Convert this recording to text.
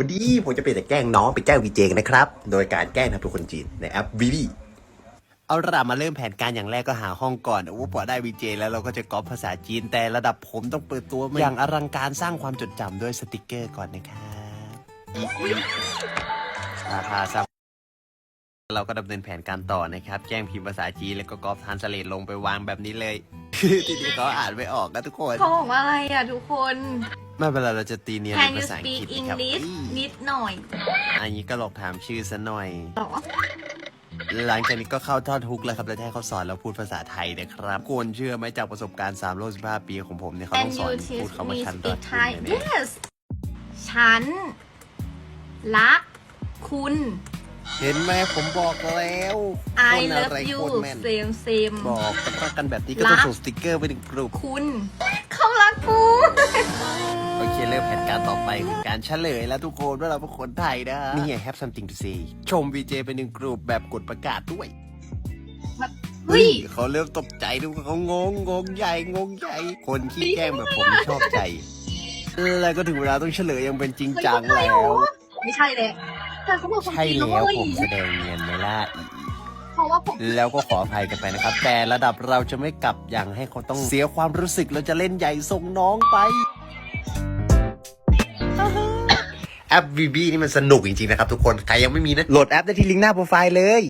วันนี้ผมจะเป็นแต่แกล้งน้องไปแกล้งวีเจกันนะครับ โดยการแกล้งทำตัวคนจีนในแอปวีวีเอาละมาเริ่มแผนการอย่างแรกก็หาห้องก่อนโอ้พอได้วีเจแล้วเราก็จะก๊อปภาษาจีน แต่ระดับผมต้องเปิดตัวมาอย่างอลังการสร้างความจดจำด้วยสติกเกอร์ก่อนนะครับพาพาซับเราก็ดำเนินแผนการต่อนะครับ แจ้งพิมพ์ภาษาจีนแล้วก็ก๊อปทานสเลตลงไปวางแบบนี้เลย ทีนี้เขาอ่านไม่ออกนะทุกคน เขาบอกว่าอะไรอะทุกคน ไม่เป็นไรเราจะตีเนียน Can เป็น you ภาษาอัง speak กฤษนะครับ English อี้นิดหน่อยอันนี้ก็ลองถามชื่อซะหน่อย หรอ หลังจากนี้ก็เข้าทอดฮุกแล้วครับ แล้วให้เขาสอนเราพูดภาษาไทยนะครับควรเชื่อไหมจากประสบการณ์3โลก15 ปีของผมเนี่ยเขาต้อ And งสอ you นพูด teach คำว่า me ฉันรั speak กคุณ Thai เนี่ย Yes ฉัน รัก คุณ เห็นไหมผมบอกแล้ว I คนอะ love ไร you โคตรแม่น same same บอกกันรักกันแบบนี้ก็ต้องรักส่งสติกเกอร์ไปถึงกลุ่มคุณเการต่อไปคือการเฉลยแล้วทุกคนว่าเราเป็นคนไทยนะ นี่ไง have something to say ชม VJ เป็นหนึ่งกลุ่มแบบกดประกาศด้วยเฮ้ยเขาเริ่มตกใจดูเขางงงงใหญ่งงใหญ่ คนขี้แกล้งแบบผมไม่ชอบใจแล้วก็ถึงเวลาต้องเฉลยอยังเป็นจริงจังแล้ว ไม่ใช่เลยแต่เขาบอกความใช่จริงแล้วเว้ยผมแสดงเนียนไหมล่ะอีเพราะว่าผมแล้วก็ขออภัยกันไปนะครับ แต่ระดับเราจะไม่กลับอย่างให้เขาต้องเสียความรู้สึกเราจะเล่นใหญ่ส่งน้องไป แอป VB นี่มันสนุกจริงๆนะครับทุกคน ใครยังไม่มีนะ โหลดแอปได้ที่ลิงก์หน้าโปรไฟล์เลย